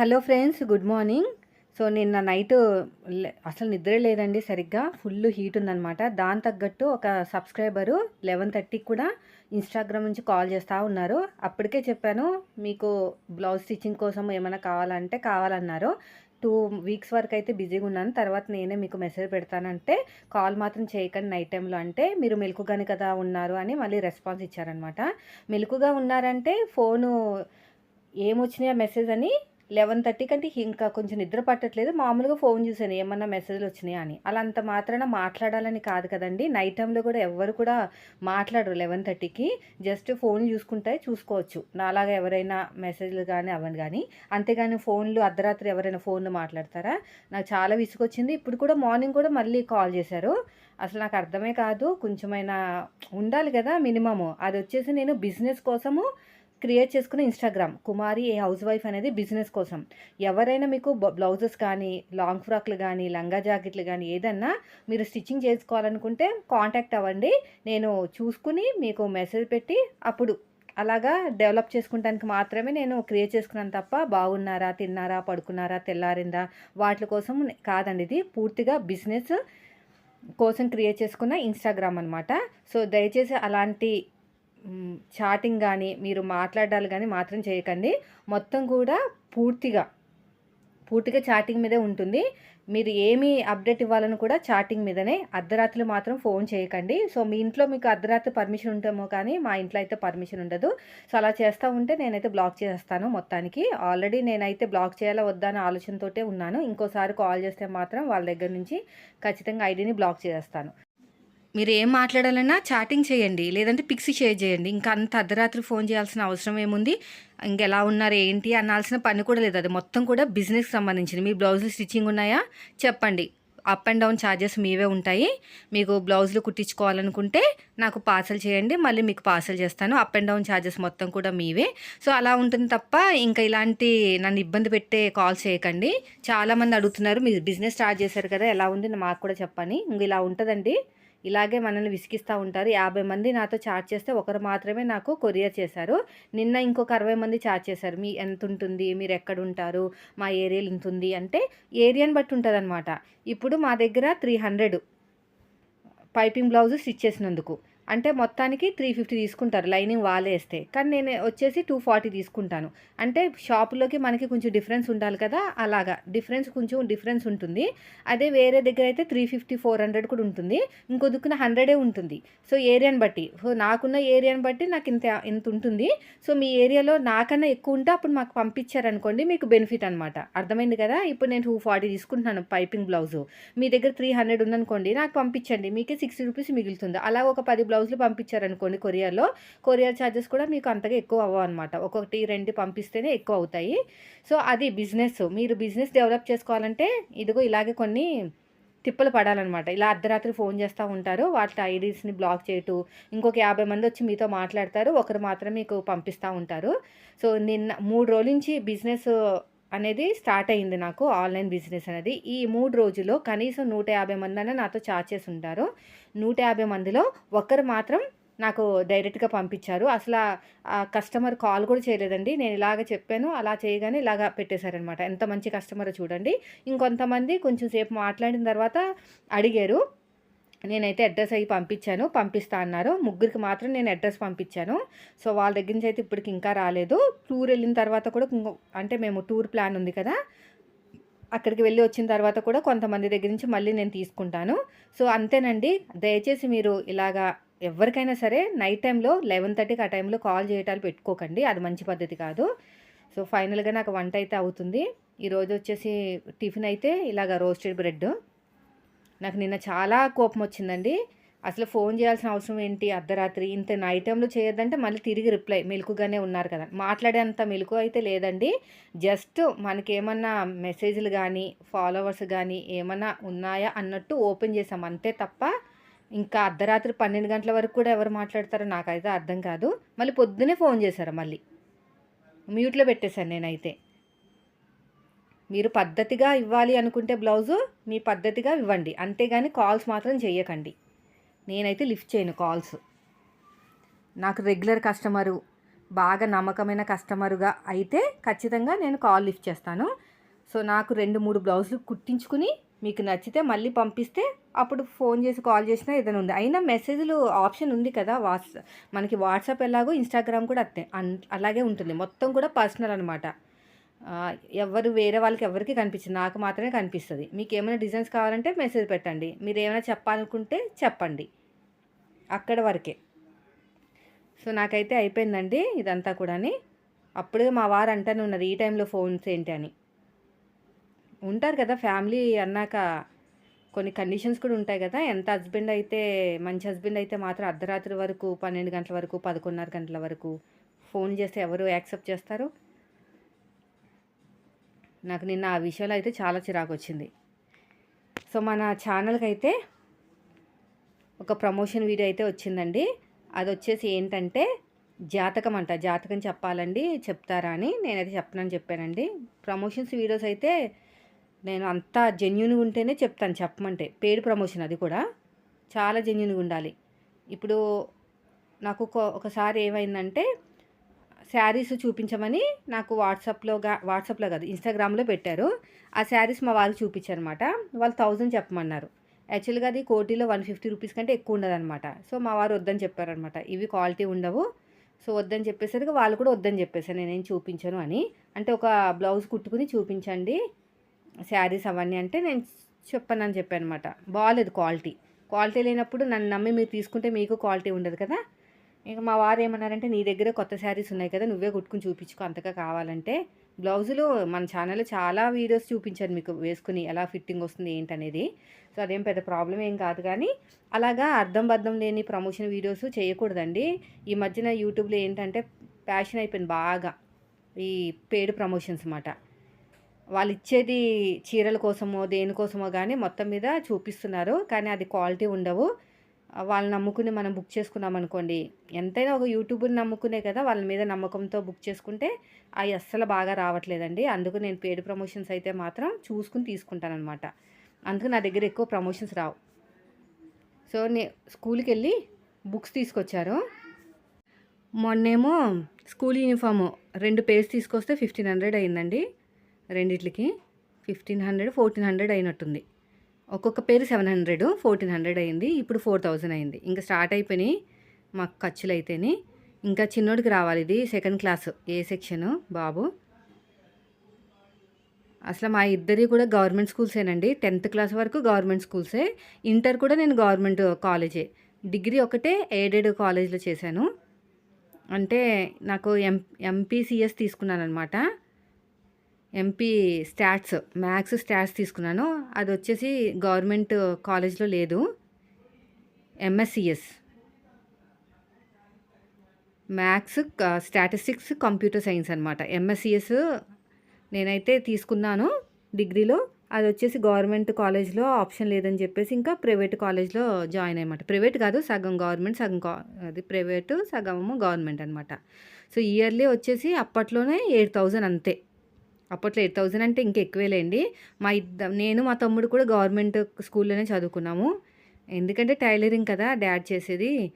Hello friends good morning. So నిన్న night లే- అసలు నిద్ర లేదండి సరిగ్గా. ఫుల్ హీట్ ఉందన్నమాట. దాని తగ్గట్టు ఒక సబ్స్క్రైబరు లెవెన్ థర్టీకి కూడా ఇన్స్టాగ్రామ్ నుంచి కాల్ చేస్తూ ఉన్నారు. అప్పటికే చెప్పాను మీకు బ్లౌజ్ స్టిచ్చింగ్ కోసం ఏమైనా కావాలంటే కావాలన్నారు. టూ వీక్స్ వరకు అయితే బిజీగా ఉన్నాను. తర్వాత నేనే మీకు మెసేజ్ పెడతానంటే కాల్ మాత్రం చేయకండి నైట్ టైంలో అంటే మీరు మెలకుగానే కదా ఉన్నారు అని మళ్ళీ రెస్పాన్స్ ఇచ్చారనమాట మెలకుగా ఉన్నారంటే ఫోను ఏమొచ్చినాయో మెసేజ్ అని లెవెన్ థర్టీ కంటే ఇంకా కొంచెం నిద్ర పట్టట్లేదు. మామూలుగా ఫోన్ చూసాను ఏమన్నా మెసేజ్లు వచ్చినాయా అని. అలా అంత మాత్రాన మాట్లాడాలని కాదు కదండి. నైట్ టైంలో కూడా ఎవరు కూడా మాట్లాడరు లెవెన్ థర్టీకి. జస్ట్ ఫోన్ చూసుకుంటే చూసుకోవచ్చు. నాలాగా ఎవరైనా మెసేజ్లు కానీ అవన్నీ కానీ అంతేగాని ఫోన్లు అర్ధరాత్రి ఎవరైనా ఫోన్లు మాట్లాడతారా? నాకు చాలా విసుగొచ్చింది. ఇప్పుడు కూడా మార్నింగ్ కూడా మళ్ళీ కాల్ చేశారు. అసలు నాకు అర్థమే కాదు. కొంచెమైనా ఉండాలి కదా మినిమము. అది వచ్చేసి నేను బిజినెస్ కోసము క్రియేట్ చేసుకున్న Instagram Kumari a housewife అనేది బిజినెస్ కోసం. ఎవరైనా మీకు బ్లౌజెస్ కానీ లాంగ్ ఫ్రాక్లు కానీ లంగా జాకెట్లు కానీ ఏదన్నా మీరు స్టిచ్చింగ్ చేసుకోవాలనుకుంటే కాంటాక్ట్ అవ్వండి. నేను చూసుకుని మీకు మెసేజ్ పెట్టి అప్పుడు అలాగా డెవలప్ చేసుకుంటానికి మాత్రమే నేను క్రియేట్ చేసుకున్నాను తప్ప బాగున్నారా తిన్నారా పడుకున్నారా తెల్లారిందా వాటి కోసం కాదండి ఇది. పూర్తిగా బిజినెస్ కోసం క్రియేట్ చేసుకున్న ఇన్స్టాగ్రామ్ అనమాట సో దయచేసి అలాంటి చాటింగ్ కానీ మీరు మాట్లాడాలి కానీ మాత్రం చేయకండి. మొత్తం కూడా పూర్తిగా పూర్తిగా చాటింగ్ మీదే ఉంటుంది. మీరు ఏమి అప్డేట్ ఇవ్వాలని కూడా చాటింగ్ మీదనే అర్ధరాత్రులు మాత్రం ఫోన్ చేయకండి. సో మీ ఇంట్లో మీకు అర్ధరాత్రి పర్మిషన్ ఉంటేమో కానీ మా ఇంట్లో అయితే పర్మిషన్ ఉండదు. సో అలా చేస్తూ ఉంటే నేనైతే బ్లాక్ చేస్తాను మొత్తానికి. ఆల్రెడీ నేనైతే బ్లాక్ చేయాలా వద్దా అనే ఆలోచనతోటే ఉన్నాను. ఇంకోసారి కాల్ చేస్తే మాత్రం వాళ్ళ దగ్గర నుంచి ఖచ్చితంగా ఐడిని బ్లాక్ చేస్తాను మీరు ఏం మాట్లాడాలన్నా చాటింగ్ చేయండి లేదంటే పిక్స్ షేర్ చేయండి. ఇంకా అంత అర్ధరాత్రి ఫోన్ చేయాల్సిన అవసరం ఏముంది? ఇంకెలా ఉన్నారు ఏంటి అనాల్సిన పని కూడా లేదు. అది మొత్తం కూడా బిజినెస్కి సంబంధించింది. మీ బ్లౌజులు స్టిచ్చింగ్ ఉన్నాయా? చెప్పండి. అప్ అండ్ డౌన్ ఛార్జెస్ మీవే ఉంటాయి. మీకు బ్లౌజులు కుట్టించుకోవాలనుకుంటే నాకు పార్సల్ చేయండి మళ్ళీ మీకు పార్సల్ చేస్తాను. అప్ అండ్ డౌన్ ఛార్జెస్ మొత్తం కూడా మీవే. సో అలా ఉంటుంది తప్ప ఇంకా ఇలాంటి నన్ను ఇబ్బంది పెట్టే కాల్ చేయకండి. చాలామంది అడుగుతున్నారు మీరు బిజినెస్ స్టార్ట్ చేశారు కదా ఎలా ఉంది? మాకు కూడా చెప్పని ఇంక ఇలా ఉంటుందండి. ఇలాగే మనల్ని విసిగిస్తూ ఉంటారు. యాభై మంది నాతో చాట్ చేస్తే ఒకరు మాత్రమే నాకు కొరియర్ చేశారు. నిన్న ఇంకొక అరవై మంది చాట్ చేశారు. మీ ఎంత ఉంటుంది మీరు ఎక్కడ ఉంటారు మా ఏరియాలో ఇంత ఉంది అంటే ఏరియాని బట్టి ఉంటుంది ఇప్పుడు మా దగ్గర three hundred piping blouse stitch చేసినందుకు అంటే మొత్తానికి త్రీ ఫిఫ్టీ తీసుకుంటారు లైనింగ్ వాళ్ళే వేస్తే కానీ నేను వచ్చేసి టూ ఫార్టీ తీసుకుంటాను. అంటే షాపులోకి మనకి కొంచెం డిఫరెన్స్ ఉండాలి కదా అలాగా. డిఫరెన్స్ కొంచెం డిఫరెన్స్ ఉంటుంది. అదే వేరే దగ్గర అయితే త్రీ ఫిఫ్టీ ఫోర్ హండ్రెడ్ కూడా ఉంటుంది. ఇంకో హండ్రెడే ఉంటుంది. సో ఏరియాని బట్టి. సో నాకున్న ఏరియాని బట్టి నాకు ఇంత ఇంత ఉంటుంది. సో మీ ఏరియాలో నాకన్నా ఎక్కువ ఉంటే అప్పుడు మాకు పంపించారనుకోండి మీకు బెనిఫిట్ అనమాట అర్థమైంది కదా? ఇప్పుడు నేను టూ ఫార్టీ తీసుకుంటున్నాను పైపింగ్ బ్లౌజు మీ దగ్గర త్రీ హండ్రెడ్ ఉందనుకోండి నాకు పంపించండి. మీకే సిక్స్టీ రూపీస్ మిగులుతుంది. అలా ఒక పది బ్లౌజులు పంపించారనుకోండి కొరియర్లో. కొరియర్ ఛార్జెస్ కూడా మీకు అంతగా ఎక్కువ అవ్వవు అనమాట ఒకటి రెండు పంపిస్తేనే ఎక్కువ అవుతాయి. సో అది బిజినెస్. మీరు బిజినెస్ డెవలప్ చేసుకోవాలంటే ఇదిగో ఇలాగే కొన్ని తిప్పలు పడాలన్నమాట. ఇలా అర్ధరాత్రి ఫోన్ చేస్తూ ఉంటారు. వాటి ఐడీస్ని బ్లాక్ చేయటం ఇంకొక యాభై మంది వచ్చి మీతో మాట్లాడతారు. ఒకరు మాత్రం మీకు పంపిస్తూ ఉంటారు. సో నిన్న మూడు రోజుల నుంచి బిజినెస్ అనేది స్టార్ట్ అయింది నాకు ఆన్లైన్ బిజినెస్ అనేది. ఈ మూడు రోజుల్లో కనీసం నూట యాభై మంది అన్న నాతో చార్జ్ చేసి ఉంటారు. నూట యాభై మందిలో ఒకరు మాత్రం నాకు డైరెక్ట్గా పంపించారు. అసలు ఆ కస్టమర్ కాల్ కూడా చేయలేదండి. నేను ఇలాగ చెప్పాను అలా చేయగానే ఇలాగ పెట్టేశారనమాట. ఎంత మంచి కస్టమర్ చూడండి. ఇంకొంతమంది కొంచెం సేపు మాట్లాడిన తర్వాత అడిగారు. నేనైతే అడ్రస్ అయ్యి పంపించాను పంపిస్తా అన్నారు. ముగ్గురికి మాత్రం నేను అడ్రస్ పంపించాను. సో వాళ్ళ దగ్గర నుంచి అయితే ఇప్పటికి ఇంకా రాలేదు. టూర్ వెళ్ళిన తర్వాత కూడా అంటే మేము టూర్ ప్లాన్ ఉంది కదా అక్కడికి వెళ్ళి వచ్చిన తర్వాత కూడా కొంతమంది దగ్గర నుంచి మళ్ళీ నేను తీసుకుంటాను. సో అంతేనండి. దయచేసి మీరు ఇలాగా ఎవరికైనా సరే నైట్ టైంలో లెవెన్ థర్టీకి ఆ టైంలో కాల్ చేయటాలు పెట్టుకోకండి. అది మంచి పద్ధతి కాదు. సో ఫైనల్గా నాకు వంట అయితే అవుతుంది. ఈరోజు వచ్చేసి టిఫిన్ అయితే ఇలాగ రోస్టెడ్ బ్రెడ్. నాకు నిన్న చాలా కోపం వచ్చిందండి అసలు ఫోన్ చేయాల్సిన అవసరం ఏంటి? అర్ధరాత్రి ఇంత ఐటెంలు చేయొద్దంటే మళ్ళీ తిరిగి రిప్లై మెలుకుగానే ఉన్నారు కదా. మాట్లాడేంత మెలుకు అయితే లేదండి. జస్ట్ మనకి ఏమన్నా మెసేజ్లు కానీ ఫాలోవర్స్ కానీ ఏమన్నా ఉన్నాయా అన్నట్టు ఓపెన్ చేసాం అంతే తప్ప ఇంకా అర్ధరాత్రి పన్నెండు గంటల వరకు కూడా ఎవరు మాట్లాడతారో నాకైతే అర్థం కాదు. మళ్ళీ పొద్దునే ఫోన్ చేశారు మళ్ళీ. మ్యూట్లో పెట్టేశాను నేనైతే. మీరు పద్ధతిగా ఇవ్వాలి అనుకుంటే బ్లౌజు మీ పద్ధతిగా ఇవ్వండి. అంతేగాని కాల్స్ మాత్రం చేయకండి నేనైతే లిఫ్ట్ చేయను కాల్స్. నాకు రెగ్యులర్ కస్టమరు బాగా నమ్మకమైన కస్టమరుగా అయితే ఖచ్చితంగా నేను కాల్ లిఫ్ట్ చేస్తాను. సో నాకు రెండు మూడు బ్లౌజులు కుట్టించుకుని మీకు నచ్చితే మళ్ళీ పంపిస్తే అప్పుడు ఫోన్ చేసి కాల్ చేసినా ఏదైనా ఉంది. అయినా మెసేజ్లు ఆప్షన్ ఉంది కదా వాట్స్ మనకి వాట్సాప్ ఎలాగో ఇన్స్టాగ్రామ్ కూడా అత్తే అలాగే ఉంటుంది. మొత్తం కూడా పర్సనల్ అనమాట ఎవరు వేరే వాళ్ళకి ఎవరికి కనిపించదు. నాకు మాత్రమే కనిపిస్తుంది. మీకు ఏమైనా డిజైన్స్ కావాలంటే మెసేజ్ పెట్టండి. మీరు ఏమైనా చెప్పాలనుకుంటే చెప్పండి. అక్కడ వరకే. సో నాకైతే అయిపోయిందండి ఇదంతా కూడాని. అప్పుడు మా వారు అంటానే ఉన్నారు ఈ టైంలో ఫోన్స్ ఏంటి అని. ఉంటారు కదా ఫ్యామిలీ అన్నాక కొన్ని కండిషన్స్ కూడా ఉంటాయి కదా. ఎంత హస్బెండ్ అయితే మంచి హస్బెండ్ అయితే మాత్రం అర్ధరాత్రి వరకు పన్నెండు గంటల వరకు పదకొండున్నర గంటల వరకు ఫోన్ చేస్తే ఎవరు యాక్సెప్ట్ చేస్తారు? నాకు నిన్న ఆ విషయంలో అయితే చాలా చిరాకు వచ్చింది సో మన ఛానల్కి అయితే ఒక ప్రమోషన్ వీడియో అయితే వచ్చిందండి. అది వచ్చేసి ఏంటంటే జాతకం అంట. జాతకం చెప్పాలండి చెప్తారా అని నేనైతే చెప్పనని చెప్పానండి. ప్రమోషన్స్ వీడియోస్ అయితే నేను అంతా జెన్యున్గా ఉంటేనే చెప్తాను చెప్పమంటే. పేడ్ ప్రమోషన్ అది కూడా. చాలా జెన్యున్గా ఉండాలి. ఇప్పుడు నాకు ఒకసారి ఏమైందంటే శారీస్ చూపించమని నాకు వాట్సాప్లో వాట్సాప్లో కాదు ఇన్స్టాగ్రామ్లో పెట్టారు. ఆ శారీస్ మా వాళ్ళు చూపించారనమాట వాళ్ళు థౌజండ్ చెప్పమన్నారు. యాక్చువల్గా అది కోటీలో వన్ ఫిఫ్టీ రూపీస్ కంటే ఎక్కువ ఉండదన్నమాట. సో మా వారు వద్దని చెప్పారనమాట ఇవి క్వాలిటీ ఉండవు. సో వద్దని చెప్పేసరికి వాళ్ళు కూడా వద్దని చెప్పేసారు నేనేం చూపించను అని. అంటే ఒక బ్లౌజ్ కుట్టుకుని చూపించండి శారీస్ అవన్నీ అంటే నేను చెప్పనని చెప్పాను అనమాట బాగాలేదు క్వాలిటీ. క్వాలిటీ లేనప్పుడు నన్ను నమ్మి మీరు తీసుకుంటే మీకు క్వాలిటీ ఉండదు కదా. ఇంకా మా వారు ఏమన్నారంటే నీ దగ్గర కొత్త శారీస్ ఉన్నాయి కదా నువ్వే కుట్టుకుని చూపించుకో అంతగా కావాలంటే బ్లౌజులు మన ఛానల్లో చాలా వీడియోస్ చూపించాను మీకు వేసుకుని ఎలా ఫిట్టింగ్ వస్తుంది ఏంటనేది. సో అదేం పెద్ద ప్రాబ్లం ఏం కాదు కానీ అలాగా అర్థం బద్దం లేని ప్రమోషన్ వీడియోస్ చేయకూడదండి. ఈ మధ్యన యూట్యూబ్లో ఏంటంటే ప్యాషన్ అయిపోయింది బాగా. ఈ పేడ్ ప్రమోషన్స్ అన్నమాట. వాళ్ళు ఇచ్చేది చీరల కోసమో దేనికోసమో కానీ మొత్తం మీద చూపిస్తున్నారు. కానీ అది క్వాలిటీ ఉండవు. వాళ్ళు నమ్ముకుని మనం బుక్ చేసుకున్నాం అనుకోండి ఎంతైనా ఒక యూట్యూబ్ని నమ్ముకునే కదా వాళ్ళ మీద నమ్మకంతో బుక్ చేసుకుంటే అవి అస్సలు బాగా రావట్లేదండి. అందుకు నేను పేడ్ ప్రమోషన్స్ అయితే మాత్రం చూసుకుని తీసుకుంటానమాట అందుకు నా దగ్గర ఎక్కువ ప్రమోషన్స్ రావు. సో నే స్కూల్కి వెళ్ళి బుక్స్ తీసుకొచ్చారు. మొన్నేమో స్కూల్ యూనిఫాము రెండు పేర్స్ తీసుకొస్తే ఫిఫ్టీన్ హండ్రెడ్ అయిందండి. రెండిట్లకి ఫిఫ్టీన్ హండ్రెడ్ ఫోర్టీన్ హండ్రెడ్ అయినట్టుంది. ఒక్కొక్క పేరు సెవెన్ హండ్రెడ్ ఫోర్టీన్ హండ్రెడ్ అయింది ఇప్పుడు ఫోర్ థౌజండ్ అయింది. ఇంకా స్టార్ట్ అయిపోయినాయి మాకు ఖర్చులు అయితేనే. ఇంకా చిన్నోడికి రావాలి ఇది సెకండ్ క్లాస్ ఏ సెక్షను బాబు? అసలు మా ఇద్దరి కూడా గవర్నమెంట్ స్కూల్సేనండి. టెన్త్ క్లాస్ వరకు గవర్నమెంట్ స్కూల్సే. ఇంటర్ కూడా నేను గవర్నమెంట్ కాలేజే. డిగ్రీ ఒకటే ఎయిడెడ్ కాలేజ్లో చేశాను. అంటే నాకు ఎం ఎంపీసీఎస్ తీసుకున్నాను అనమాట ఎంపీ స్టాట్స్ మ్యాథ్స్ స్టాట్స్ తీసుకున్నాను. అది వచ్చేసి గవర్నమెంట్ కాలేజ్లో లేదు. MSCS. Maths statistics computer science అనమాట ఎంఎస్సిఎస్ నేనైతే తీసుకున్నాను డిగ్రీలో. అది వచ్చేసి గవర్నమెంట్ కాలేజ్లో ఆప్షన్ లేదని చెప్పేసి ఇంకా ప్రైవేట్ కాలేజ్లో జాయిన్ అయ్యమాట ప్రైవేట్ కాదు సగం గవర్నమెంట్ సగం అది ప్రైవేటు సగము గవర్నమెంట్ అనమాట సో ఇయర్లీ వచ్చేసి అప్పట్లోనే ఎయిట్ థౌజండ్ అంతే. అప్పట్లో ఎయిట్ థౌజండ్ అంటే ఇంకా ఎక్కువేలేండి. మా ఇద్ద నేను మా తమ్ముడు కూడా గవర్నమెంట్ స్కూల్లోనే చదువుకున్నాము. ఎందుకంటే టైలరింగ్ కదా డాడ్ చేసేది.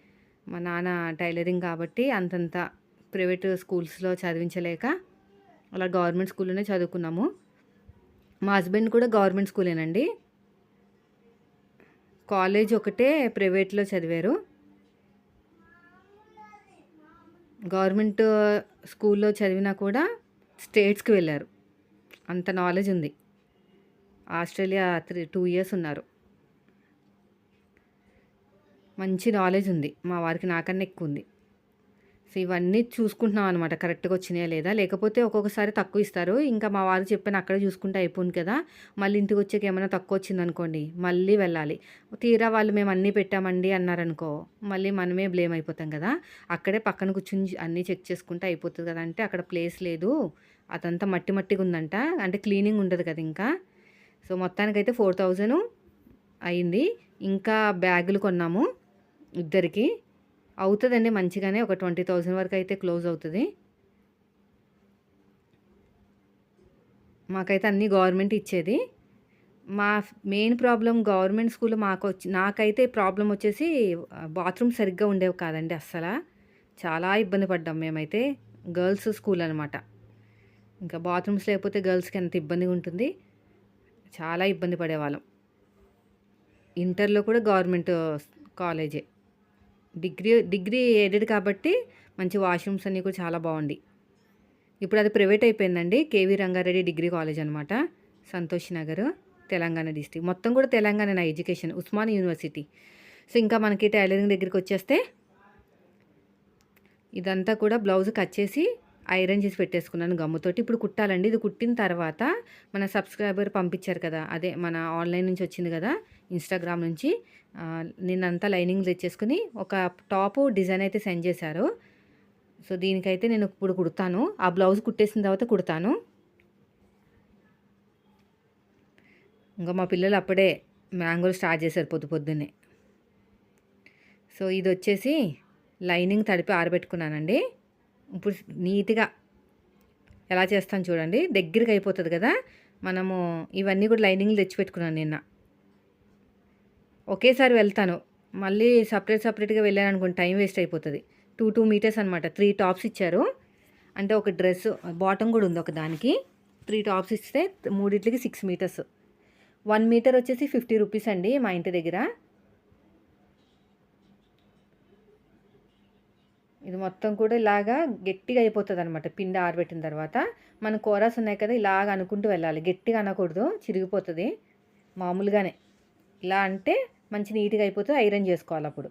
మా నాన్న టైలరింగ్ కాబట్టి అంతంత ప్రైవేట్ స్కూల్స్లో చదివించలేక అలా గవర్నమెంట్ స్కూల్లోనే చదువుకున్నాము. మా హస్బెండ్ కూడా గవర్నమెంట్ స్కూలేనండి. కాలేజ్ ఒకటే ప్రైవేట్లో చదివారు. గవర్నమెంట్ స్కూల్లో చదివినా కూడా స్టేట్స్కి వెళ్ళారు. అంత నాలెడ్జ్ ఉంది. ఆస్ట్రేలియా త్రీ టూ ఇయర్స్ ఉన్నారు. మంచి నాలెడ్జ్ ఉంది. మా వారికి నాకన్నా ఎక్కువ ఉంది. సో ఇవన్నీ చూసుకుంటున్నాం అనమాట కరెక్ట్గా వచ్చినాయా లేదా? లేకపోతే ఒక్కొక్కసారి తక్కువ ఇస్తారు. ఇంకా మా వారు చెప్పిన అక్కడే చూసుకుంటే అయిపోయింది కదా. మళ్ళీ ఇంటికి వచ్చాక ఏమైనా తక్కువ వచ్చిందనుకోండి మళ్ళీ వెళ్ళాలి. తీరా వాళ్ళు మేము అన్నీ పెట్టామండి అన్నారనుకో మళ్ళీ మనమే బ్లేమ్ అయిపోతాం కదా. అక్కడే పక్కన కూర్చుని అన్నీ చెక్ చేసుకుంటే అయిపోతుంది కదా అంటే అక్కడ ప్లేస్ లేదు. అదంతా మట్టి మట్టిగా ఉందంట అంటే క్లీనింగ్ ఉండదు కదా ఇంకా. సో మొత్తానికైతే ఫోర్ థౌజండ్ అయింది. ఇంకా బ్యాగులు కొన్నాము ఇద్దరికి. అవుతుందండి మంచిగానే. ఒక ట్వంటీ థౌజండ్ వరకు అయితే క్లోజ్ అవుతుంది. మాకైతే అన్నీ గవర్నమెంట్ ఇచ్చేది. మా మెయిన్ ప్రాబ్లం గవర్నమెంట్ స్కూల్లో మాకు వచ్చి నాకైతే ప్రాబ్లం వచ్చేసి బాత్రూమ్ సరిగ్గా ఉండేవి కాదండి అస్సలు. చాలా ఇబ్బంది పడ్డాం మేమైతే. గర్ల్స్ స్కూల్ అనమాట ఇంకా బాత్రూమ్స్ లేకపోతే గర్ల్స్కి ఎంత ఇబ్బందిగా ఉంటుంది? చాలా ఇబ్బంది పడేవాళ్ళం. ఇంటర్లో కూడా గవర్నమెంట్ కాలేజే. డిగ్రీ డిగ్రీ ఎయిడెడ్ కాబట్టి మంచి వాష్రూమ్స్ అన్నీ కూడా చాలా బాగుంది ఇప్పుడు అది ప్రైవేట్ అయిపోయిందండి. కేవీ రంగారెడ్డి డిగ్రీ కాలేజ్ అనమాట సంతోష్ నగర్ తెలంగాణ డిస్టిక్ మొత్తం కూడా తెలంగాణ నా ఎడ్యుకేషన్ ఉస్మాన్ యూనివర్సిటీ. సో ఇంకా మనకి టైలరింగ్ దగ్గరికి వచ్చేస్తే ఇదంతా కూడా బ్లౌజ్ కట్ చేసి ఐరన్ చేసి పెట్టేసుకున్నాను గమ్ముతోటి. ఇప్పుడు కుట్టాలండి. ఇది కుట్టిన తర్వాత మన సబ్స్క్రైబర్ పంపించారు కదా. అదే మన ఆన్లైన్ నుంచి వచ్చింది కదా ఇన్స్టాగ్రామ్ నుంచి. నేనంతా నిన్నంతా లైనింగ్ తెచ్చేసుకుని ఒక టాప్ డిజైన్ అయితే సెండ్ చేశారు. సో దీనికైతే నేను ఇప్పుడు కుడతాను. ఆ బ్లౌజ్ కుట్టేసిన తర్వాత కుడతాను. ఇంకా మా పిల్లలు అప్పుడే మ్యాంగోలు స్టార్ట్ చేశారు పొద్దు పొద్దున్నే. సో ఇది వచ్చేసి లైనింగ్ తడిపి ఆరబెట్టుకున్నానండి. ఇప్పుడు నీట్గా ఎలా చేస్తాను చూడండి. దగ్గరికి అయిపోతుంది కదా. మనము ఇవన్నీ కూడా లైనింగ్లు తెచ్చిపెట్టుకున్నాను నిన్న. ఒకేసారి వెళ్తాను. మళ్ళీ సపరేట్ సపరేట్గా వెళ్ళాను అనుకోండి టైం వేస్ట్ అయిపోతుంది. టూ టూ మీటర్స్ అనమాట త్రీ టాప్స్ ఇచ్చారు. అంటే ఒక డ్రెస్ బాటమ్ కూడా ఉంది ఒక దానికి. త్రీ టాప్స్ ఇస్తే మూడిట్లకి సిక్స్ మీటర్స్. వన్ మీటర్ వచ్చేసి ఫిఫ్టీ రూపీస్ అండి మా ఇంటి దగ్గర. ఇది మొత్తం కూడా ఇలాగా గట్టిగా అయిపోతుంది అనమాట పిండి ఆరబెట్టిన తర్వాత మన కూరస్ ఉన్నాయి కదా ఇలాగ అనుకుంటూ వెళ్ళాలి. గట్టిగా అనకూడదు చిరిగిపోతుంది. మామూలుగానే. ఇలా అంటే మంచి నీట్గా అయిపోతుంది ఐరన్ చేసుకోవాలి అప్పుడు.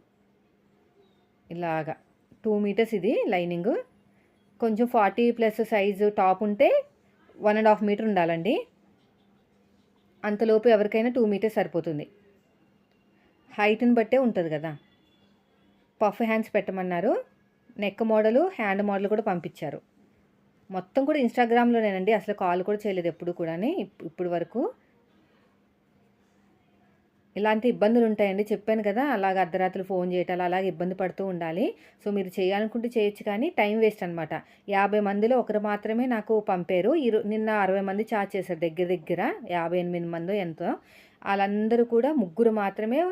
ఇలాగా. టూ మీటర్స్ ఇది లైనింగ్. కొంచెం ఫార్టీ ప్లస్ సైజు టాప్ ఉంటే వన్ అండ్ హాఫ్ మీటర్ ఉండాలండి. అంతలోపు ఎవరికైనా టూ మీటర్స్ సరిపోతుంది. హైట్ని బట్టే ఉంటుంది కదా. పఫ్ హ్యాండ్స్ పెట్టమన్నారు. నెక్ మోడలు హ్యాండ్ మోడల్ కూడా పంపించారు. మొత్తం కూడా ఇన్స్టాగ్రామ్లోనేనండి. అసలు కాల్ కూడా చేయలేదు ఎప్పుడు కూడా ఇప్పుడు వరకు. ఇలాంటి ఇబ్బందులు ఉంటాయండి. చెప్పాను కదా అలాగ అర్ధరాత్రులు ఫోన్ చేయటం అలాగే ఇబ్బంది పడుతూ ఉండాలి. సో మీరు చేయాలనుకుంటే చేయొచ్చు కానీ టైం వేస్ట్ అనమాట యాభై మందిలో ఒకరు మాత్రమే నాకు పంపారు. ఇరు నిన్న అరవై మంది చార్జ్ చేశారు దగ్గర దగ్గర. యాభై ఎనిమిది మందో ఎంతో. వాళ్ళందరూ కూడా ముగ్గురు మాత్రమే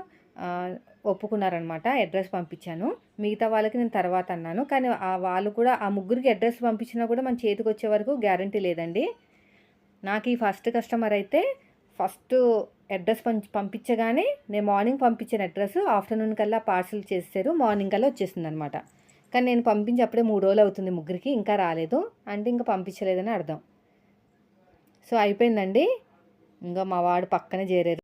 ఒప్పుకున్నారనమాట అడ్రస్ పంపించాను. మిగతా వాళ్ళకి నేను తర్వాత అన్నాను. కానీ ఆ వాళ్ళు కూడా ఆ ముగ్గురికి అడ్రస్ పంపించినా కూడా మన చేతికి వచ్చే వరకు గ్యారంటీ లేదండి. నాకు ఈ ఫస్ట్ కస్టమర్ అయితే ఫస్ట్ అడ్రస్ పంపి పంపించగానే నేను మార్నింగ్ పంపించిన అడ్రస్. ఆఫ్టర్నూన్ కల్లా పార్సల్ చేశారు. మార్నింగ్ కల్లా వచ్చేసింది అనమాట కానీ నేను పంపించి అప్పుడే మూడు రోజులు అవుతుంది ముగ్గురికి ఇంకా రాలేదు. అంటే ఇంకా పంపించలేదని అర్థం. సో అయిపోయిందండి. ఇంకా మా వాడు పక్కనే చేరారు.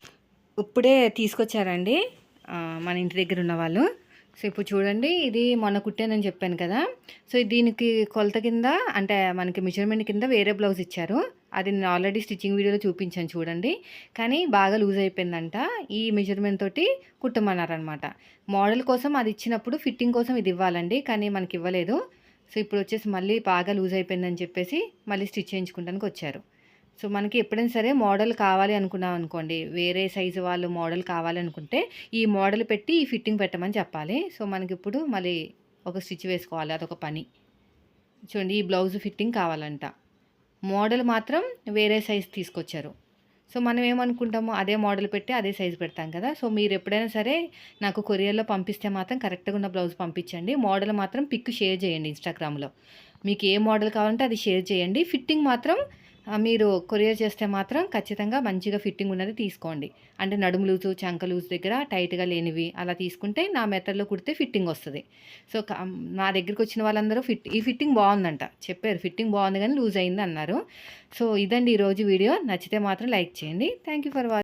ఇప్పుడే తీసుకొచ్చారండి. మన ఇంటి దగ్గర ఉన్న వాళ్ళు. సో ఇప్పుడు చూడండి ఇది మొన్న కుట్టానని చెప్పాను కదా. సో దీనికి కొలత కింద అంటే మనకి మెజర్మెంట్ కింద వేరే బ్లౌజ్ ఇచ్చారు. అది నేను ఆల్రెడీ స్టిచ్చింగ్ వీడియోలో చూపించాను చూడండి. కానీ బాగా లూజ్ అయిపోయిందంట. ఈ మెజర్మెంట్ తోటి కుట్టమన్నారనమాట మోడల్ కోసం అది ఇచ్చినప్పుడు ఫిట్టింగ్ కోసం ఇది ఇవ్వాలండి కానీ మనకి ఇవ్వలేదు. సో ఇప్పుడు వచ్చేసి మళ్ళీ బాగా లూజ్ అయిపోయిందని చెప్పేసి మళ్ళీ స్టిచ్ చేయించుకుంటానికి వచ్చారు. సో మనకి ఎప్పుడైనా సరే మోడల్ కావాలి అనుకున్నాం అనుకోండి వేరే సైజు వాళ్ళు మోడల్ కావాలనుకుంటే ఈ మోడల్ పెట్టి ఈ ఫిట్టింగ్ పెట్టమని చెప్పాలి. సో మనకి ఇప్పుడు మళ్ళీ ఒక స్టిచ్ వేసుకోవాలి అదొక పని. చూడండి ఈ బ్లౌజ్ ఫిట్టింగ్ కావాలంట. మోడల్ మాత్రం వేరే సైజ్ తీసుకొచ్చారు. సో మనం ఏమనుకుంటామో అదే మోడల్ పెట్టి అదే సైజు పెడతాం కదా. సో మీరు ఎప్పుడైనా సరే నాకు కొరియర్లో పంపిస్తే మాత్రం కరెక్ట్గా ఉన్న బ్లౌజ్ పంపించండి. మోడల్ మాత్రం పిక్ షేర్ చేయండి ఇన్స్టాగ్రామ్లో. మీకు ఏ మోడల్ కావాలంటే అది షేర్ చేయండి. ఫిట్టింగ్ మాత్రం మీరు కొరియర్ చేస్తే మాత్రం ఖచ్చితంగా మంచిగా ఫిట్టింగ్ ఉన్నది తీసుకోండి. అంటే నడుము లూజు చంక లూజు దగ్గర టైట్గా లేనివి అలా తీసుకుంటే నా మెథడ్లో కుడితే ఫిట్టింగ్ వస్తుంది. సో నా దగ్గరికి వచ్చిన వాళ్ళందరూ ఫిట్ ఈ ఫిట్టింగ్ బాగుందంట. చెప్పారు ఫిట్టింగ్ బాగుంది కానీ లూజ్ అయింది అన్నారు. సో ఇదండి ఈరోజు వీడియో. నచ్చితే మాత్రం లైక్ చేయండి. Thank you for watching